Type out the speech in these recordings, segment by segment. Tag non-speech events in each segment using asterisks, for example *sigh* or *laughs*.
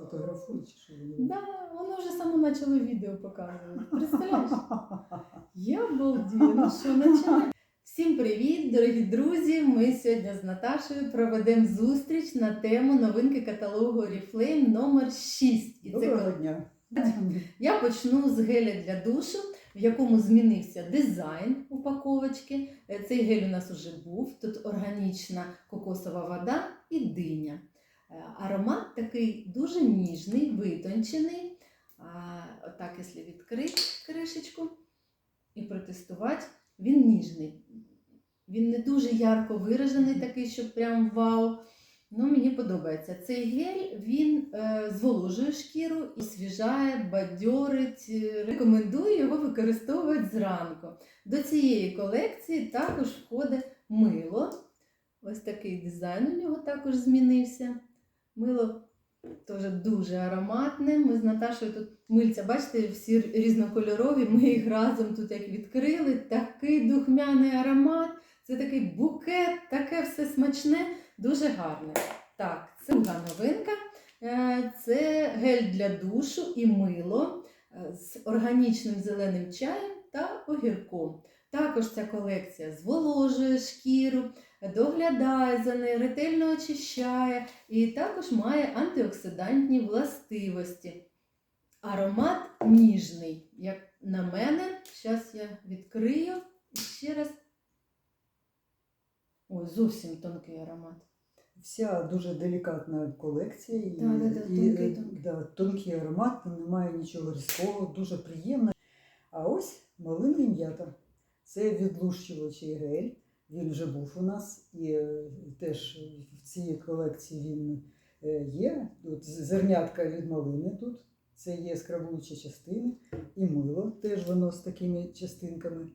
фотографують, що вони. Да, воно вже само почало відео показувати. Представляєш? Я обалдію, ну що, починаємо. Всім привіт, дорогі друзі! Ми сьогодні з Наташею проведемо зустріч на тему новинки каталогу Oriflame номер 6. І це дня. *laughs* я почну з геля для душу, в якому змінився дизайн упаковочки. Е, Цей гель у нас вже був. Тут органічна кокосова вода і диня. Е, Аромат такий дуже ніжний, витончений. Отак, якщо відкрити кришечку і протестувати, він ніжний. Він не дуже ярко виражений, такий, що прям вау. Ну, мені подобається. Цей гель він е, зволожує шкіру і освіжає, бадьорить. Е, Рекомендую його використовувати зранку. До цієї колекції також входить мило. Ось такий дизайн у нього також змінився. Мило теж дуже ароматне. Ми з Наташою тут мильця, бачите, всі різнокольорові. Ми їх разом тут як відкрили. Такий духмяний аромат. Це такий букет, таке все смачне, дуже гарне. Так, це друга новинка. Е, Це гель для душу і мило е, з органічним зеленим чаєм та огірком. Також ця колекція зволожує шкіру, доглядає за нею, ретельно очищає і також має антиоксидантні властивості. Аромат ніжний, як на мене. Зараз я відкрию і ще раз. Ой, зовсім тонкий аромат. Вся дуже делікатна колекція. І, Да, да, да, і, тонкий, е, тонкий. Да, тонкий аромат, немає нічого різкого, дуже приємно. А ось малина і м'ята. Це відлущувачий гель. Він вже був у нас і е, теж в цій колекції він е, є. Тут зернятка від малини тут. Це є скрабуючі частини і мило. Теж воно з такими частинками.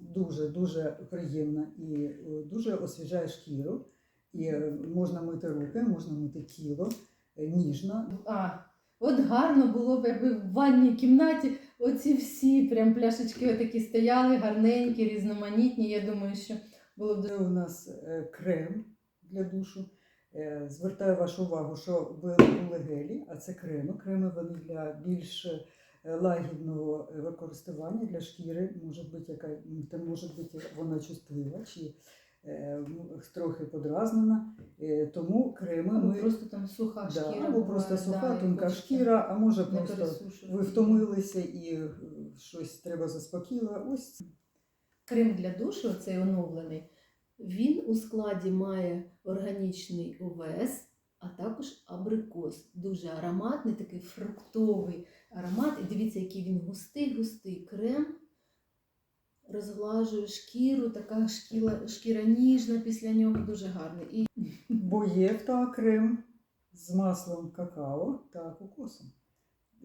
Дуже дуже приємно і е, дуже освіжає шкіру. І можна мити руки, можна мити тіло, ніжно. А, от гарно було б, якби в ванній кімнаті оці всі прям пляшечки отакі стояли, гарненькі, різноманітні. Я думаю, що було б Це у нас е, крем для душу. Е, Звертаю вашу увагу, що були гелі, а це креми. Креми вони для більш е, лагідного використання для шкіри. Може бути, яка м, та може бути вона чутлива чи трохи подразнена. Е, Тому креми або ми просто там суха да, шкіра. або просто да, суха, і тонка шкіра, а може просто ви втомилися і е, щось треба заспокійливо. Ось Крем для душу, цей оновлений, він у складі має органічний овес, а також абрикос. Дуже ароматний, такий фруктовий аромат. І дивіться, який він густий, густий крем. Розглажує шкіру, така шкіра, шкіра ніжна після нього, дуже гарний. І *laughs* Бо є та крем з маслом какао та кокосом.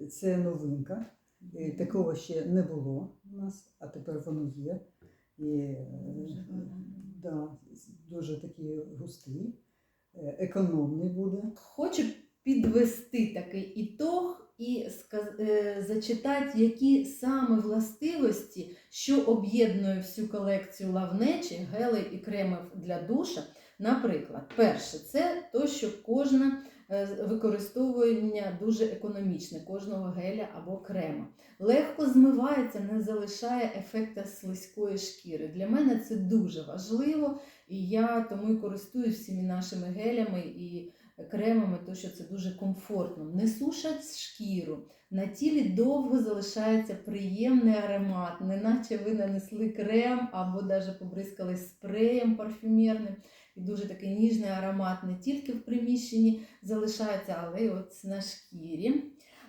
Це новинка. І Такого ще не було у нас, а тепер воно є. І, е, Дуже да, дуже такий густий, е, економний буде. Хочу підвести такий ітог і е, зачитати, які саме властивості, що об'єднує всю колекцію лавнечі, гелей і кремів для душа. Наприклад, перше, це то, що кожне використовування дуже економічне, кожного геля або крема. Легко змивається, не залишає ефекта слизької шкіри. Для мене це дуже важливо, і я тому і користуюсь всіми нашими гелями і кремами, тому що це дуже комфортно. Не сушать шкіру. На тілі довго залишається приємний аромат, неначе ви нанесли крем або навіть побризкали спреєм парфюмерним. І дуже такий ніжний аромат не тільки в приміщенні залишається, але й от на шкірі.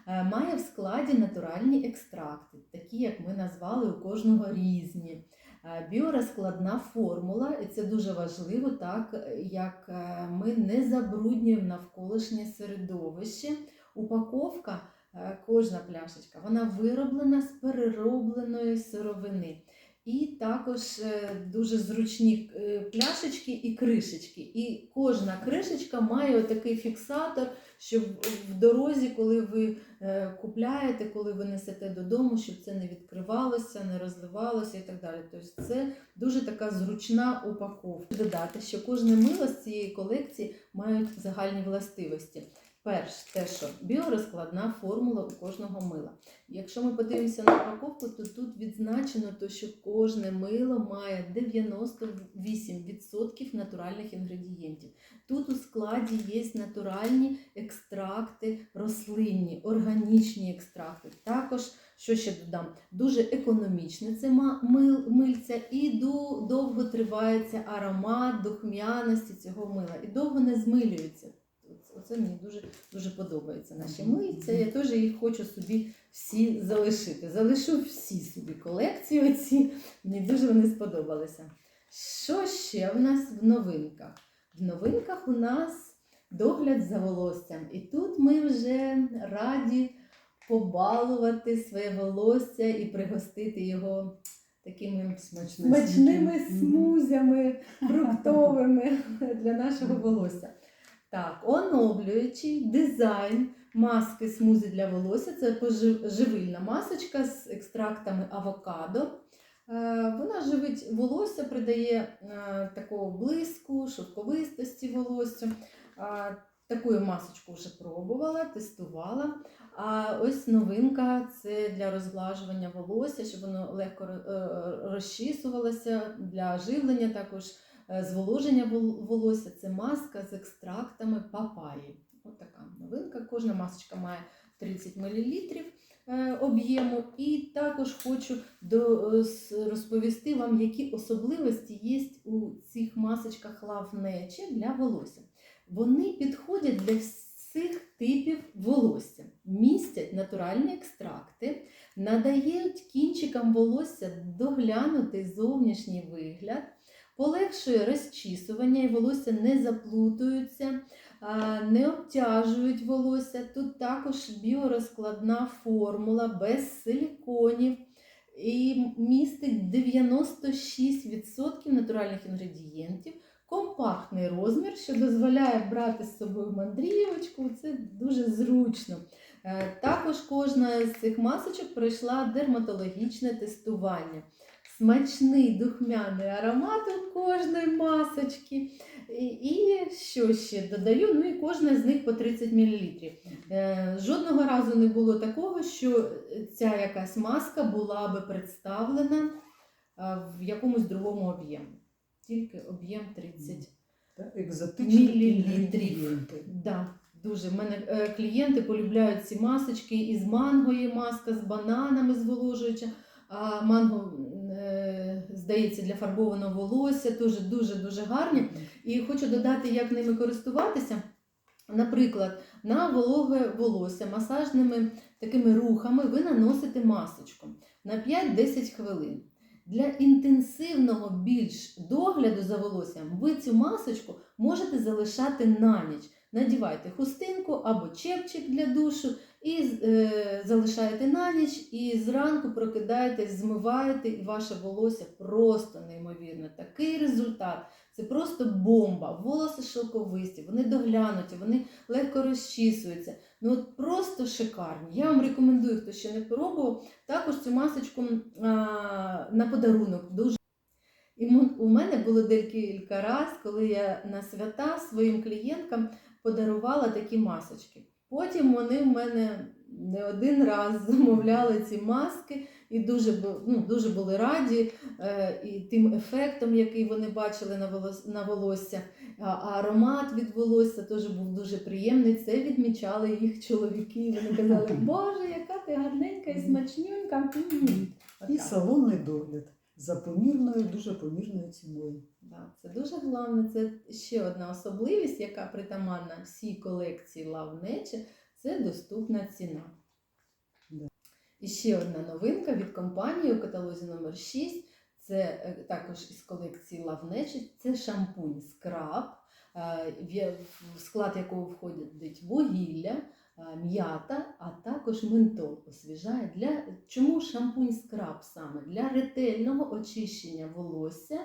Е, Має в складі натуральні екстракти, такі, як ми назвали, у кожного різні. Е, Біорозкладна формула, і це дуже важливо, так як е, ми не забруднюємо навколишнє середовище. Упаковка, е, кожна пляшечка, вона вироблена з переробленої сировини. І також е, дуже зручні е, пляшечки і кришечки. І кожна кришечка має отакий фіксатор, щоб в дорозі, коли ви е, купляєте, коли ви несете додому, щоб це не відкривалося, не розливалося і так далі. Тобто це дуже така зручна упаковка. Додати, що кожне мило з цієї колекції мають загальні властивості. Перш, те, що біорозкладна формула у кожного мила. Якщо ми подивимося на упаковку, то тут відзначено, то, що кожне мило має 98% натуральних інгредієнтів. Тут у складі є натуральні екстракти, рослинні, органічні екстракти. Також, що ще додам, дуже економічне це мильця і довго тривається аромат духмяності цього мила. І довго не змилюється. Оце- Оце мені дуже, дуже подобається. Наші мильця. Я теж їх хочу собі всі залишити. Залишу всі собі колекції. Оці. Мені дуже вони сподобалися. Що ще в нас в новинках? В новинках у нас догляд за волоссям. І тут ми вже раді побалувати своє волосся і пригостити його такими смачними смузями фруктовими *laughs* для нашого волосся. Так, оновлюючий дизайн маски смузі для волосся. Це живильна масочка з екстрактами авокадо. Е, Вона живить волосся, придає е, такого блиску, шовковистості волосся. Таку масочку вже пробувала, тестувала. А ось новинка це для розглажування волосся, щоб воно легко е, розчісувалося для живлення, також зволоження волосся. Це маска з екстрактами папаї. От така новинка. Кожна масочка має 30 мл е, об'єму. І також хочу е, розповісти вам, які особливості є у цих масочках лавнечі для волосся. Вони підходять для всіх типів волосся, містять натуральні екстракти, надають кінчикам волосся доглянутий зовнішній вигляд, полегшує розчісування і волосся не заплутуються, не обтяжують волосся. Тут також біорозкладна формула без силіконів і містить 96% натуральних інгредієнтів компактний розмір, що дозволяє брати з собою мандрівочку. Це дуже зручно. Е, Також кожна з цих масочок пройшла дерматологічне тестування. Смачний духмяний аромат у кожної масочки. І, і що ще додаю? Ну і кожна з них по 30 мл. Е, Жодного разу не було такого, що ця якась маска була би представлена е, в якомусь другому об'ємі. Тільки об'єм 30 Та екзотичні Мілілітрів. інгредієнти. Да, дуже. В мене е, клієнти полюбляють ці масочки. Із манго є маска, з бананами зволожуюча. А манго, здається, для фарбованого волосся теж дуже-дуже гарні. І хочу додати, як ними користуватися. Наприклад, на вологе волосся масажними такими рухами ви наносите масочку на 5-10 хвилин. Для інтенсивного більш догляду за волоссям ви цю масочку можете залишати на ніч. Надівайте хустинку або чепчик для душу і е, залишаєте на ніч, і зранку прокидаєтесь, змиваєте, і ваше волосся просто неймовірно. Такий результат. Це просто бомба. Волоси шовковисті, вони доглянуті, вони легко розчісуються. Ну от просто шикарні. Я вам рекомендую, хто ще не пробував, також цю масочку а, на подарунок. Дуже. І у мене було декілька разів, коли я на свята своїм клієнткам подарувала такі масочки. Потім вони в мене не один раз *laughs* замовляли ці маски і дуже, ну, дуже були раді е, і тим ефектом, який вони бачили на, волос, на волосся. А а аромат від волосся теж був дуже приємний. Це відмічали їх чоловіки. Вони казали, *laughs* Боже, яка ти гарненька і смачнюнька. І салонний догляд за помірною, дуже помірною ціною. Да, це дуже головне. Це ще одна особливість, яка притаманна всій колекції Love Nature, це доступна ціна. Да. І ще одна новинка від компанії у каталозі номер 6 Це е, також із колекції Love Nature, це шампунь скраб, е, в склад якого входять вугілля, м'ята, а також ментол освіжає. Для чому шампунь скраб саме? Для ретельного очищення волосся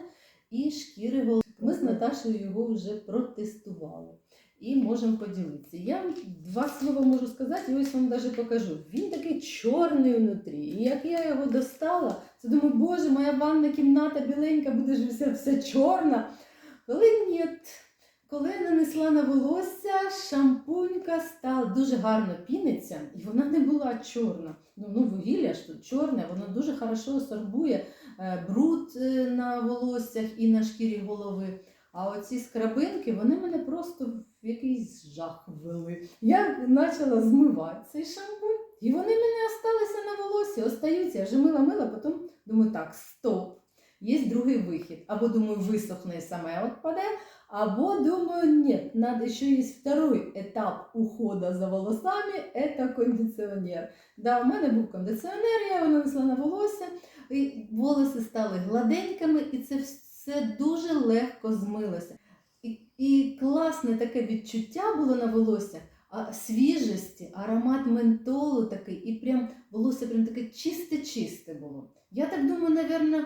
і шкіри волосся. Ми з Наташею його вже протестували і можемо поділитися. Я вам два слова можу сказати, і ось вам навіть покажу. Він такий чорний внутрі. І як я його достала, це думаю, боже, моя ванна кімната біленька, буде ж вся, вся чорна. Але ні. Коли нанесла на волосся, шампунька стала дуже гарно піниться, і вона не була чорна. Ну, ну вугілля ж тут чорне, воно дуже хорошо сорбує е, бруд е, на волоссях і на шкірі голови. А оці скрабинки, вони мене просто в якийсь жах ввели. Я почала змивати цей шампунь, і вони мене осталися на волосі, остаються. Я вже мила мила, потім думаю, так, стоп. Є другий вихід. Або думаю, висохне і саме відпаде, або думаю, нет, надо еще есть второй этап ухода за волосами, это кондиціонер. Да, у мене був кондиціонер, я його нанесла на волосся, і волоси стали гладенькими, і це все дуже легко змилося. І, і класне таке відчуття було на волоссях, а свіжості, аромат ментолу такий, і прям волосся прям таке чисте-чисте було. Я так думаю, напевно,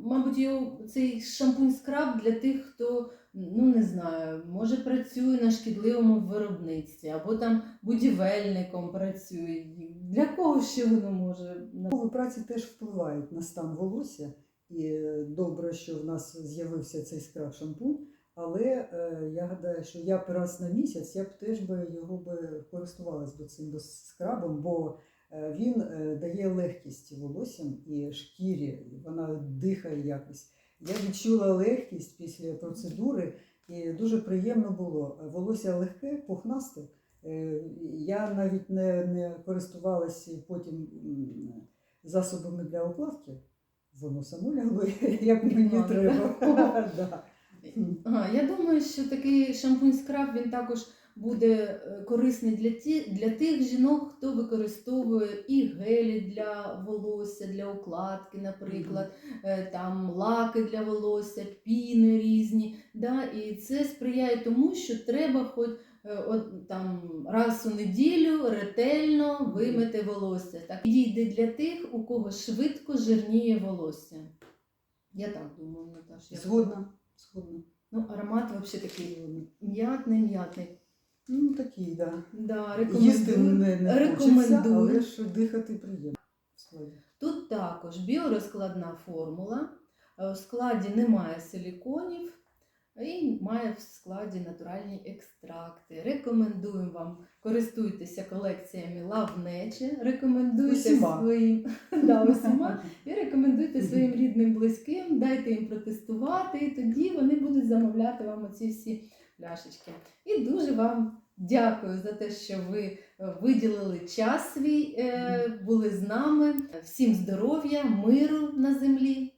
мабуть, його, цей шампунь скраб для тих, хто ну не знаю, може працює на шкідливому виробництві, або там будівельником працює. Для кого ще воно може Умови праці теж впливають на стан волосся, і е, добре, що в нас з'явився цей скраб шампунь. Але е, я гадаю, що я б раз на місяць я б теж би його би користувалась цим скрабом, бо е, він е, дає легкість волоссям і шкірі, вона дихає якось. Я відчула легкість після процедури, і дуже приємно було. Волосся легке, пухнасте. Е, Я навіть не, не користувалася потім засобами для укладки. Воно само лягло, *laughs* як мені треба. *laughs* Я думаю, що такий шампунь скраб він також буде е, корисний для, ті, для тих жінок, хто використовує і гелі для волосся, для укладки, наприклад, е, там лаки для волосся, піни різні. Да? І це сприяє тому, що треба хоч е, от, там, раз у неділю ретельно вимити волосся. Так? Підійде для тих, у кого швидко жирніє волосся. Я так думаю, Наташ. я Згодна. Згодна. Ну, аромат взагалі такий Згодна. Ну такий, да. Да, Їсти рекомендую. не, не хочеться, Рекомендую. але ж дихати приємно. Тут також біорозкладна формула. Е, В складі немає силіконів і має в складі натуральні екстракти. Рекомендуємо вам користуйтеся колекціями Лавнече, рекомендуйте Усіма. своїм *laughs* да, усіма, *laughs* і рекомендуйте своїм рідним близьким, дайте їм протестувати, і тоді вони будуть замовляти вам оці всі пляшечки. І дуже вам дякую за те, що ви е, виділили час свій, е, були з нами. Всім здоров'я, миру на землі.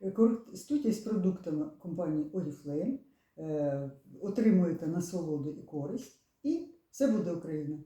Е, Користуйтесь продуктами компанії Oriflame, отримуєте насолоду і користь, і все буде Україна.